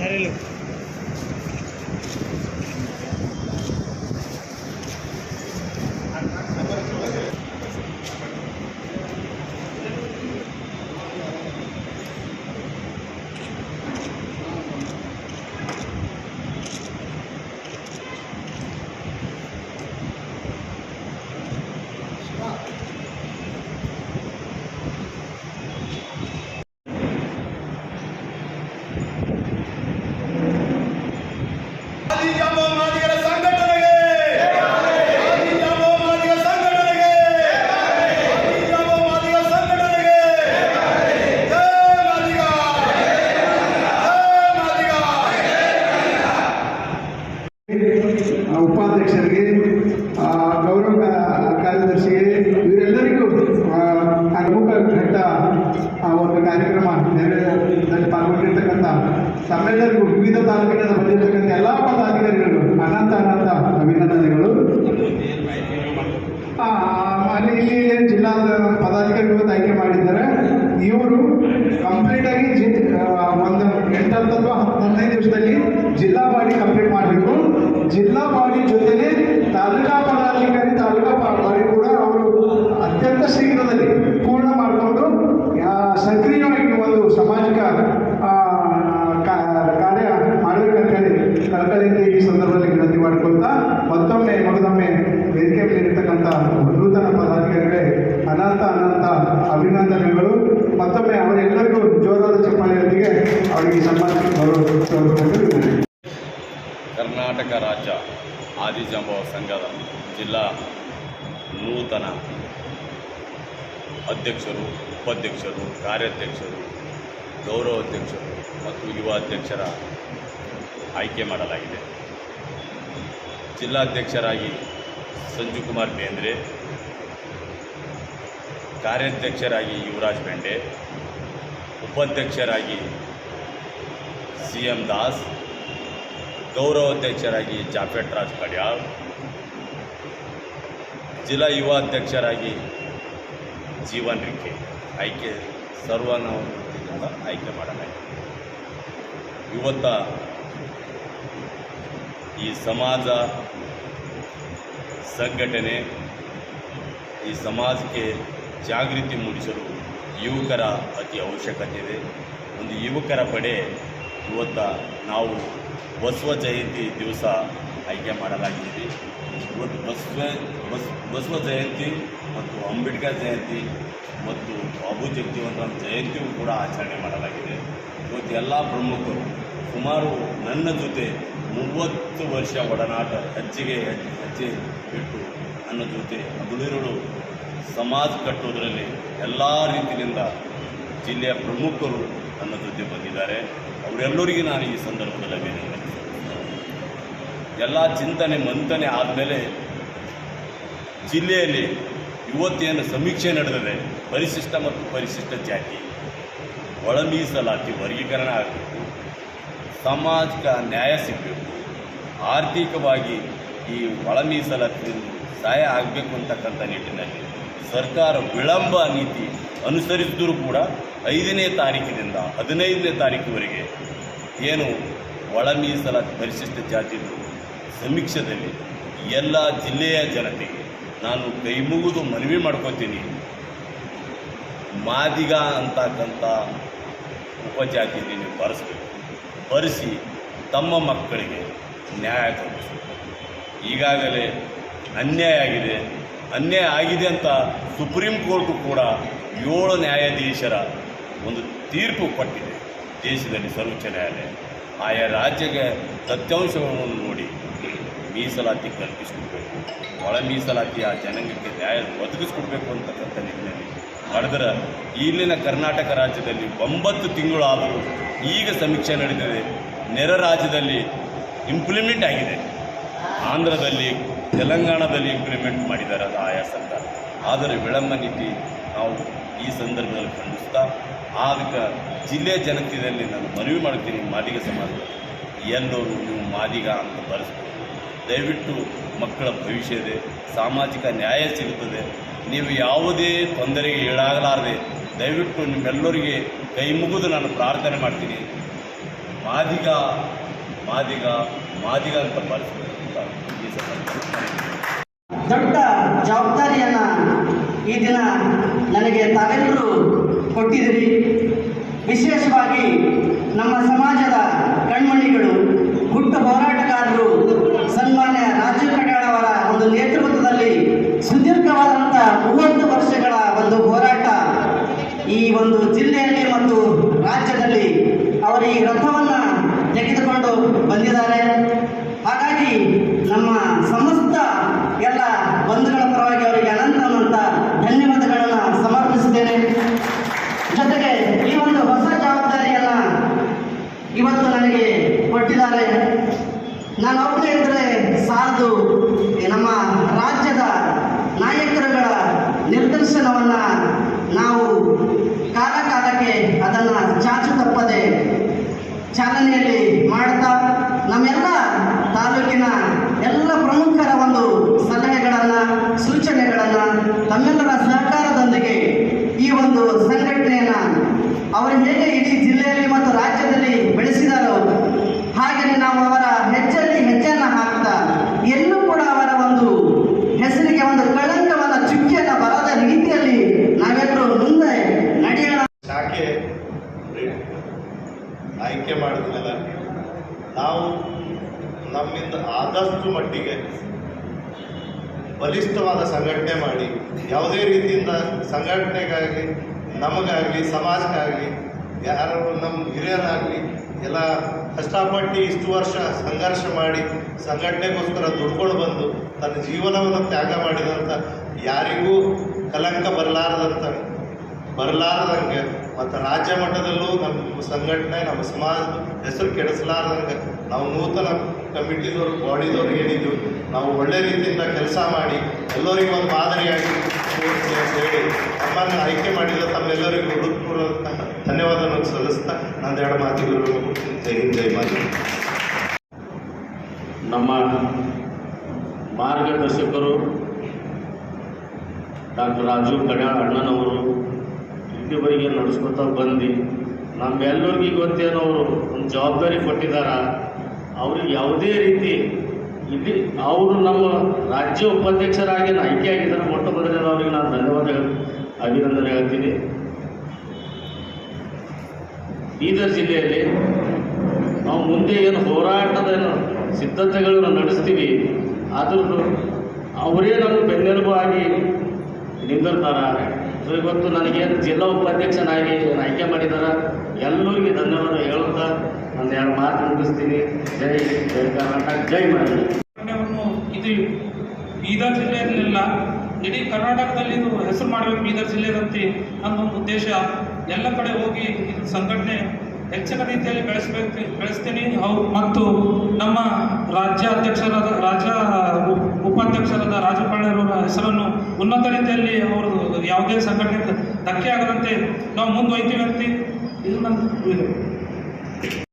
ಸರಿಲು ಆದಿಜಾಂಬವ ಮಾದಿಗರ ಸಂಘಟನೆಗೆ ಆದಿಜಾಂಬವ ಮಾದಿಗ ಸಂಘಟನೆಗೆ ಆದಿಜಾಂಬವ ಮಾದಿಗ ಸಂಘಟನೆಗೆ ಜೈ ಮಾದಿಗ ಜೈ ಮಾದಿಗ ಉಪಾಧ್ಯಕ್ಷರಿಗೆ ಆ, ಗೌರವ ಕಾ- ಕಾರ್ಯದರ್ಶಿಗೆ ಇವರೆಲ್ಲರಿಗೂ ಆ, ಪ್ರಮುಖ ಘಟ್ಟ ಆ ಒಂದು ಕಾರ್ಯಕ್ರಮ ನೆರವೇರಿದಲ್ಲಿ ಪಾಲ್ಗೊಂಡಿರ್ತಕ್ಕಂಥ ತಮ್ಮೆಲ್ಲರಿಗೂ ವಿವಿಧ ತಾಲೂಕಿನಿಂದ ಬಂದಿರತಕ್ಕಂಥ ಎಲ್ಲ ಪದಾಧಿಕಾರಿಗಳು, ಅನಂತ ಅನಂತ ಅಭಿನಂದನೆಗಳು. ಅಲ್ಲಿ ಇಲ್ಲಿ ಜಿಲ್ಲಾ ಪದಾಧಿಕಾರಿಗಳು ಆಯ್ಕೆ ಮಾಡಿದ್ದಾರೆ. ಇವರು ಕಂಪ್ಲೀಟ್ ಆಗಿ ಜಿ- ಒಂದು ಎಂಟತ್ತು ಅಥವಾ ಹದಿನೈದು ದಿವಸದಲ್ಲಿ ಜಿಲ್ಲಾ ಬಾಡಿ ಕಂಪ್ಲೀಟ್ ಮಾಡಬೇಕು. ಜಿಲ್ಲಾ ಬಾಡಿ ಜೊತೆಗೆ ತಾಲೂಕಾ ಪದಾಧಿಕಾರಿ ತಾಲೂಕಾ ಪಾ- ಬಾಡಿ ಕೂಡ ಅವರು ಅತ್ಯಂತ ಶೀಘ್ರದಲ್ಲಿ ಪೂರ್ಣ ಮಾಡಿಕೊಂಡು ಸಕ್ರಿಯವಾಗಿ ಒಂದು ಸಾಮಾಜಿಕ ಆ, ಕಾ- ಕಾರ್ಯ ಮಾಡಬೇಕಂತ ಹೇಳಿ ಕಳಕಳಿಯಿಂದ ಈ ಸಂದರ್ಭದಲ್ಲಿ ವಿನಂತಿ ಮಾಡಿಕೊಳ್ತಾ ಮತ್ತೊಮ್ಮೆ ಮಗದೊಮ್ಮೆ ವೇದಿಕೆ ಮೇಲಿರ್ತಕ್ಕಂಥ ನೂತನ ಪದಾಧಿಕಾರಿಗಳೇ ಅನಂತ ಅನಂತ ಅಭಿನಂದನೆಗಳು ಮತ್ತೊಮ್ಮೆ ಅವರೆಲ್ಲರಿಗೂ ಜೋರಾದ ಚಪ್ಪಾಳೆಯೊಂದಿಗೆ ಅವರಿಗೆ ಸನ್ಮಾನ ಗೌರವ ತೋರಿಸಿಕೊಂಡು ವಿನಂತಿ. ಕರ್ನಾಟಕ ರಾಜ್ಯ ಆದಿಜಾಂಬವ ಸಂಘದ ಜಿಲ್ಲಾ ನೂತನ ಅಧ್ಯಕ್ಷರು, ಉಪಾಧ್ಯಕ್ಷರು, ಕಾರ್ಯಾಧ್ಯಕ್ಷರು, ಗೌರವ ಅಧ್ಯಕ್ಷರು ಮತ್ತು ಯುವ ಅಧ್ಯಕ್ಷರ ಆಯ್ಕೆ ಮಾಡಲಾಗಿದೆ. ಜಿಲ್ಲಾಧ್ಯಕ್ಷರಾಗಿ ಸಂಜು ಕುಮಾರ್ ಬೇಂದ್ರೆ, ಕಾರ್ಯಾಧ್ಯಕ್ಷರಾಗಿ ಯುವರಾಜ್ ಬೆಂಡೆ, ಉಪಾಧ್ಯಕ್ಷರಾಗಿ ಸಿ ಎಂ ದಾಸ್ ಗೌರವಾಧ್ಯಕ್ಷರಾಗಿ ಜಾಫೆಟ್ ರಾಜ್ ಕಡ್ಯಾಳ್, ಜಿಲ್ಲಾ ಯುವ ಅಧ್ಯಕ್ಷರಾಗಿ ಜೀವನ್ ರಿಕೆ. ಆಯ್ಕೆ ಸರ್ವಾನುಮತದಿಂದ ಆಯ್ಕೆ ಮಾಡಲಾಗಿದೆ. ಇವತ್ತ ಈ ಸಮಾಜ ಸಂಘಟನೆ, ಈ ಸಮಾಜಕ್ಕೆ ಜಾಗೃತಿ ಮೂಡಿಸಲು ಯುವಕರ ಅತಿ ಅವಶ್ಯಕತೆ ಇದೆ. ಒಂದು ಯುವಕರ ಪಡೆ ಇವತ್ತ ನಾವು ಬಸವ ಜಯಂತಿ ದಿವಸ ಆಯ್ಕೆ ಮಾಡಲಾಗಿದೆ. ಇವತ್ತು ಬಸವ, ಬಸ್, ಬಸವ ಜಯಂತಿ ಮತ್ತು ಅಂಬೇಡ್ಕರ್ ಜಯಂತಿ ಮತ್ತು ಬಾಬು ಜಗಜೀವನರಾಮ್ ಜಯಂತಿಯೂ ಕೂಡ ಆಚರಣೆ ಮಾಡಲಾಗಿದೆ. ಇವತ್ತು ಎಲ್ಲ ಪ್ರಮುಖರು ಸುಮಾರು ನನ್ನ ಜೊತೆ ಮೂವತ್ತು ವರ್ಷ ಒಡನಾಟ ಹೆಚ್ಚಿಗೆ ಹೆಜ್ಜೆ ಇಟ್ಟು ನನ್ನ ಜೊತೆ ಹಗಲಿರುಳು ಸಮಾಜ ಕಟ್ಟೋದರಲ್ಲಿ ಎಲ್ಲ ರೀತಿಯಿಂದ ಜಿಲ್ಲೆಯ ಪ್ರಮುಖರು ನನ್ನ ಜೊತೆ ಬಂದಿದ್ದಾರೆ. ಅವರೆಲ್ಲರಿಗೂ ನಾನು ಈ ಸಂದರ್ಭದಲ್ಲಿ ಅಭಿನಂದನೆ ಎಲ್ಲ ಚಿಂತನೆ ಮಂಥನೆ ಆದಮೇಲೆ ಜಿಲ್ಲೆಯಲ್ಲಿ ಇವತ್ತೇನು ಸಮೀಕ್ಷೆ ನಡೆದಿದೆ, ಪರಿಶಿಷ್ಟ ಮತ್ತು ಪರಿಶಿಷ್ಟ ಜಾತಿ ಒಳ ಮೀಸಲಾತಿ ವರ್ಗೀಕರಣ ಆಗಬೇಕು. ಸಾಮಾಜಿಕ ನ್ಯಾಯ ಸಿಗಬೇಕು. ಆರ್ಥಿಕವಾಗಿ ಈ ಒಳ ಮೀಸಲಾತಿ ಸಹಾಯ ಆಗಬೇಕು ಅಂತಕ್ಕಂಥ ನಿಟ್ಟಿನಲ್ಲಿ ಸರ್ಕಾರ ವಿಳಂಬ ನೀತಿ ಅನುಸರಿಸಿದರೂ ಕೂಡ ಐದನೇ ತಾರೀಕಿನಿಂದ ಹದಿನೈದನೇ ತಾರೀಕುವರೆಗೆ ಏನು ಒಳ ಮೀಸಲಾತಿ ಪರಿಶಿಷ್ಟ ಜಾತಿದು ಸಮೀಕ್ಷೆದಲ್ಲಿ ಎಲ್ಲ ಜಿಲ್ಲೆಯ ಜನತೆಗೆ ನಾನು ಕೈ ಮುಗಿದು ಮನವಿ ಮಾಡ್ಕೊತೀನಿ. ಮಾದಿಗ ಅಂತಕ್ಕಂಥ ಉಪಜಾತಿಯಲ್ಲಿ ನೀವು ಬರೆಸಬೇಕು. ಬರೆಸಿ ತಮ್ಮ ಮಕ್ಕಳಿಗೆ ನ್ಯಾಯ ಕೊಡಿಸಬೇಕು ಈಗಾಗಲೇ ಅನ್ಯಾಯ ಆಗಿದೆ. ಅನ್ಯಾಯ ಆಗಿದೆ ಅಂತ ಸುಪ್ರೀಂ ಕೋರ್ಟು ಕೂಡ ಏಳು ನ್ಯಾಯಾಧೀಶರ ಒಂದು ತೀರ್ಪು ಕೊಟ್ಟಿದೆ. ದೇಶದಲ್ಲಿ ಸರ್ವೋಚ್ಚ ನ್ಯಾಯಾಲಯ. ಆಯಾ ರಾಜ್ಯಕ್ಕೆ ಸತ್ಯಾಂಶವನ್ನು ನೋಡಿ ಮೀಸಲಾತಿ ಕಲ್ಪಿಸಿಕೊಡ್ಬೇಕು. ಒಳ ಮೀಸಲಾತಿ ಆ ಜನಾಂಗಕ್ಕೆ ನ್ಯಾಯ ಒದಗಿಸ್ಕೊಡ್ಬೇಕು ಅಂತಕ್ಕಂಥ ನಿಟ್ಟಿನಲ್ಲಿ ಮಾಡಿದ್ರೆ ಇಲ್ಲಿನ ಕರ್ನಾಟಕ ರಾಜ್ಯದಲ್ಲಿ ಒಂಬತ್ತು ತಿಂಗಳಾದರೂ ಈಗ ಸಮೀಕ್ಷೆ ನಡೆದಿದೆ. ನೆರೆ ರಾಜ್ಯದಲ್ಲಿ ಇಂಪ್ಲಿಮೆಂಟ್ ಆಗಿದೆ. ಆಂಧ್ರದಲ್ಲಿ ತೆಲಂಗಾಣದಲ್ಲಿ ಇಂಪ್ಲಿಮೆಂಟ್ ಮಾಡಿದ್ದಾರೆ ಅದು ಆಯಾ ಸರ್ಕಾರ. ಆದರೆ ವಿಳಂಬ ನೀತಿ ನಾವು ಈ ಸಂದರ್ಭದಲ್ಲಿ ಖಂಡಿಸ್ತಾ ಅದಕ್ಕೆ ಜಿಲ್ಲೆ ಜನತೆಯಲ್ಲಿ ನಾನು ಮನವಿ ಮಾಡ್ತೀನಿ ಮಾದಿಗ ಸಮಾಜ. ಎಲ್ಲರೂ ನೀವು ಮಾದಿಗ ಅಂತ ಬರೆಸ್ಬೋದು. ದಯವಿಟ್ಟು ಮಕ್ಕಳ ಭವಿಷ್ಯ ಇದೆ, ಸಾಮಾಜಿಕ ನ್ಯಾಯ ಸಿಗುತ್ತದೆ. ನೀವು ಯಾವುದೇ ತೊಂದರೆಗೆ ಈಡಾಗಲಾರದೆ, ದಯವಿಟ್ಟು ನಿಮ್ಮೆಲ್ಲರಿಗೆ ಕೈ ಮುಗಿದು ನಾನು ಪ್ರಾರ್ಥನೆ ಮಾಡ್ತೀನಿ. ಮಾದಿಗ ಮಾದಿಗ ಮಾದಿಗ ಅಂತ ದೊಡ್ಡ ಜವಾಬ್ದಾರಿಯನ್ನ ಈ ದಿನ ನನಗೆ ತಾವೆಲ್ಲರೂ ಕೊಟ್ಟಿದ್ದೀರಿ. ವಿಶೇಷವಾಗಿ ನಮ್ಮ ಸಮಾಜದ ಕಣ್ಮಣಿಗಳು ಹುಟ್ಟು ಹೋರಾಟಗಾರರು ಸನ್ಮಾನ್ಯ ರಾಜೀವ್ ಕಟಾಳ್ ಅವರ ಒಂದು ನೇತೃತ್ವದಲ್ಲಿ ಸುದೀರ್ಘವಾದಂಥ ಮೂವತ್ತು ವರ್ಷಗಳ ಒಂದು ಹೋರಾಟ ಈ ಒಂದು ಜಿಲ್ಲೆಯಲ್ಲಿ ಮತ್ತು ರಾಜ್ಯದಲ್ಲಿ ಅವರು ಈ ರಥವನ್ನು ತೆಗೆದುಕೊಂಡು ಬಂದಿದ್ದಾರೆ ಹಾಗಾಗಿ ನಮ್ಮ ಸಮಸ್ತ ಎಲ್ಲ ಬಂಧುಗಳ ಪರವಾಗಿ ಅವರಿಗೆ ಅನಂತ ಅನಂತ ಧನ್ಯವಾದಗಳನ್ನು ಸಮರ್ಪಿಸುತ್ತೇನೆ. ಜೊತೆಗೆ ಈ ಒಂದು ಹೊಸ ಜವಾಬ್ದಾರಿಯನ್ನ ಇವತ್ತು ನನಗೆ ಕೊಟ್ಟಿದ್ದಾರೆ. ನಾನು ಒಬ್ಬನೇ ಹೇಳಿದ್ರೆ ಸಾಧು ನಮ್ಮ ರಾಜ್ಯದ ನಾಯಕರುಗಳ ನಿರ್ದೇಶನವನ್ನ ನಾವು ಕಾಲ ಕಾಲಕ್ಕೆ ಅದನ್ನು ಚಾಚು ತಪ್ಪದೆ ಚಾಲನೆಯಲ್ಲಿ ಮಾಡ್ತಾ ನಮ್ಮೆಲ್ಲ ತಾಲೂಕಿನ ಎಲ್ಲ ಪ್ರಮುಖರ ಒಂದು ಸಲಹೆಗಳನ್ನು ಸೂಚನೆಗಳನ್ನು ತಮ್ಮೆಲ್ಲರ ಸಹಕಾರದೊಂದಿಗೆ ಈ ಒಂದು ಸಂಘಟನೆಯನ್ನ ಅವರು ಹೇಗೆ ಇಡೀ ಜಿಲ್ಲೆಯಲ್ಲಿ ಮತ್ತು ರಾಜ್ಯದಲ್ಲಿ ಬೆಳೆಸಿದಾರೋ ಹಾಗೆಯೇ ನಾವು ಅವರ ಹೆಜ್ಜೆಯಲ್ಲಿ ಹೆಜ್ಜೆಯನ್ನು ಹಾಕ್ತಾ ಎಲ್ಲೂ ಕೂಡ ಅವರ ಒಂದು ಹೆಸರಿಗೆ ಒಂದು ಕಳಂಕವಾದ ಚುಕ್ಕಿಯನ್ನು ಬರದ ರೀತಿಯಲ್ಲಿ ನಾವೆಲ್ಲರೂ ಮುಂದೆ ನಡೆಯೋಣ ಶಾಖೆ ಆಯ್ಕೆ ಮಾಡಿದ ಮೇಲೆ ನಾವು ನಮ್ಮಿಂದ ಮಟ್ಟಿಗೆ ಬಲಿಷ್ಠವಾದ ಸಂಘಟನೆ ಮಾಡಿ, ಯಾವುದೇ ರೀತಿಯಿಂದ ಸಂಘಟನೆಗಾಗಿ ನಮಗಾಗಲಿ, ಸಮಾಜಕ್ಕಾಗಲಿ ಯಾರು ನಮ್ಮ ಹಿರಿಯರಾಗಲಿ, ಎಲ್ಲ ಕಷ್ಟಪಟ್ಟು ಇಷ್ಟು ವರ್ಷ ಸಂಘರ್ಷ ಮಾಡಿ ಸಂಘಟನೆಗೋಸ್ಕರ ದುಡ್ಕೊಂಡು ಬಂದು ತನ್ನ ಜೀವನವನ್ನು ತ್ಯಾಗ ಮಾಡಿದಂಥ ಯಾರಿಗೂ ಕಲಂಕ ಬರಲಾರದಂತ, ಬರಲಾರದಂಗೆ ಮತ್ತು ರಾಜ್ಯ ಮಟ್ಟದಲ್ಲೂ ನಮ್ಮ ಸಂಘಟನೆ, ನಮ್ಮ ಸಮಾಜ ಹೆಸರು ಕೆಡಿಸಲಾರದಂಗೆ ನಾವು ನೂತನ ಕಮಿಟಿದವ್ರು, ಬಾಡಿದವರು ಹೇಳಿದ್ದು, ನಾವು ಒಳ್ಳೆ ರೀತಿಯಿಂದ ಕೆಲಸ ಮಾಡಿ, ಎಲ್ಲರಿಗೂ ಒಂದು ಮಾದರಿಯಾಗಿ ಅಂತ ಹೇಳಿ ನಮ್ಮನ್ನು ಆಯ್ಕೆ ಮಾಡಿದ ತಮ್ಮೆಲ್ಲರಿಗೂ ಹೃತ್ಪೂರ್ವಕ ಧನ್ಯವಾದವನ್ನು ಸಲ್ಲಿಸ್ತಾ ಎರಡು ಮಾತುಗಳು ಜೈ ಹಿಂದ್, ಜೈ ಮಾತು. ನಮ್ಮ ಮಾರ್ಗದರ್ಶಕರು ಡಾಕ್ಟರ್ ರಾಜು ಕಡ್ಯಾಳ್ ಅಣ್ಣನವರು ಇಲ್ಲಿವರೆಗೆ ನಡೆಸ್ಕೊತಾ ಬಂದು, ನಮ್ಮೆಲ್ಲರಿಗೂ ಗೊತ್ತೇನೋ ಅವರು ಒಂದು ಜವಾಬ್ದಾರಿ ಕೊಟ್ಟಿದ್ದಾರೆ? ಅವ್ರಿಗೆ ಯಾವುದೇ ರೀತಿ ಇಲ್ಲಿ ಅವರು ನಮ್ಮ ರಾಜ್ಯ ಉಪಾಧ್ಯಕ್ಷರಾಗಿ ಆಯ್ಕೆ ಆಗಿದ್ದಾರೆ. ಮೊಟ್ಟ ಮೊದಲನೇ ಅವರಿಗೆ ನಾನು ಧನ್ಯವಾದ ಅಭಿನಂದನೆ ಹೇಳ್ತೀನಿ. ಬೀದರ್ ಜಿಲ್ಲೆಯಲ್ಲಿ ನಾವು ಮುಂದೆ ಏನು ಹೋರಾಟದ ಸಿದ್ಧತೆಗಳನ್ನು ನಡೆಸ್ತೀವಿ, ಆದರೂ ಅವರೇ ನಮ್ಮ ಬೆನ್ನೆಲುಬು ಆಗಿ ನಿಂತಿರ್ತಾರೆ ಇವತ್ತು ನನಗೇನು ಜಿಲ್ಲಾ ಉಪಾಧ್ಯಕ್ಷನಾಗಿ ಆಯ್ಕೆ ಮಾಡಿದ್ದಾರೆ ಎಲ್ಲರಿಗೂ ಧನ್ಯವಾದ ಹೇಳುತ್ತಾ ನಾನು ಎರಡು ಮಾತು ಮುಗಿಸ್ತೀನಿ. ಜೈ ಜೈ ಕರ್ನಾಟಕ, ಜೈ ಮಾಡಿ ಇದು ಬೀದರ್ ಜಿಲ್ಲೆಯಲ್ಲೆಲ್ಲ, ಇಡೀ ಕರ್ನಾಟಕದಲ್ಲಿ ಇದು ಹೆಸರು ಮಾಡಬೇಕು ಬೀದರ್ ಜಿಲ್ಲೆದಂತೆ ಅನ್ನೋ ಉದ್ದೇಶ ಎಲ್ಲ ಕಡೆ ಹೋಗಿ ಇದು ಸಂಘಟನೆ ಹೆಚ್ಚಿನ ರೀತಿಯಲ್ಲಿ ಬೆಳೆಸಬೇಕು, ಬೆಳೆಸ್ತೀನಿ. ಅವ್ರು ಮತ್ತು ನಮ್ಮ ರಾಜ್ಯ ಅಧ್ಯಕ್ಷರಾದ ರಾಜ್ಯ ಉಪಾಧ್ಯಕ್ಷರಾದ ರಾಜಪಾಳ್ಯರವರ ಹೆಸರನ್ನು ಉನ್ನತ ರೀತಿಯಲ್ಲಿ ಅವರು ಯಾವುದೇ ಸಂಘಟನೆ ಧಕ್ಕೆ ಆಗದಂತೆ ನಾವು ಮುಂದುವೈತೀವಿ ಅಂತ ಇದು ನನ್ನ ಇದು